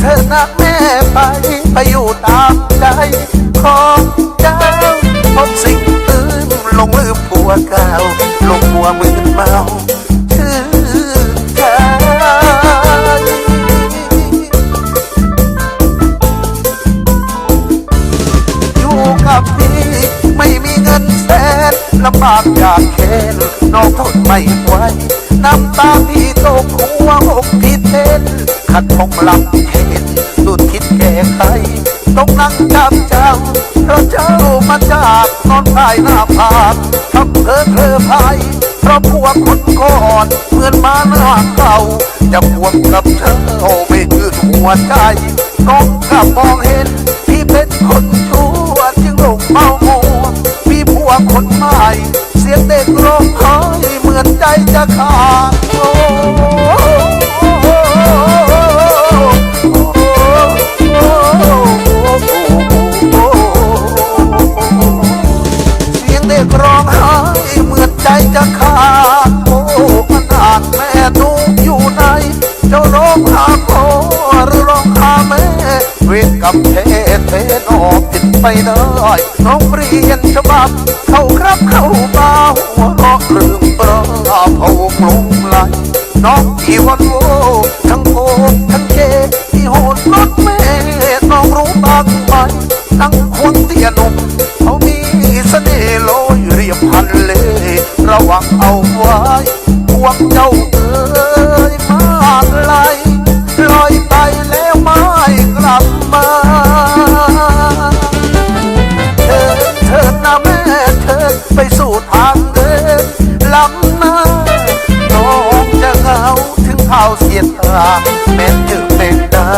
เธอนะแม่ไปไปอยู่ตามใจของเจ้าพบสิ่งตื่นลงลืมผัวเก่าลงผัวมืนเมา ลำบากอยากเข็นน้องทนไม่ไหวน้ำตาพี่ตกหัวอกพี่เต้นขัดคงลำเข็นสุดคิดแก้ไขต้องนั่งจับเจ้าเพราะเจ้ามาจากนอนภายหน้าผากทำเธอเธอพายเพราะพวกคนก่อนเหมือนมาหน้าเก่าจะพวกกับเธอไม่คืนหัวใจน้องกลับมองเห็น จะขาดโอ้เสียงเด็กร้องไห้เหมือนใจจะขาดโอ้ขนาดแม่หนูอยู่ไหนเจ้าร้องหาพ่อหรือร้องหาแม่ เวรกับเทเทนออกผิดไปได้น้องเรียนฉบับ เข้าครับเข้าบาหัวเราะเรื่อง ระวังเอาไว้พวกเจ้าเอ๋ยมาไลยลอยไปแล้วไม่กลับมาเธอเธอนะแม่เธอไปสู่ทางเดินลำหน้าน้องจะเหงาถึงเท้าเสียตาแม้เจอแมงดา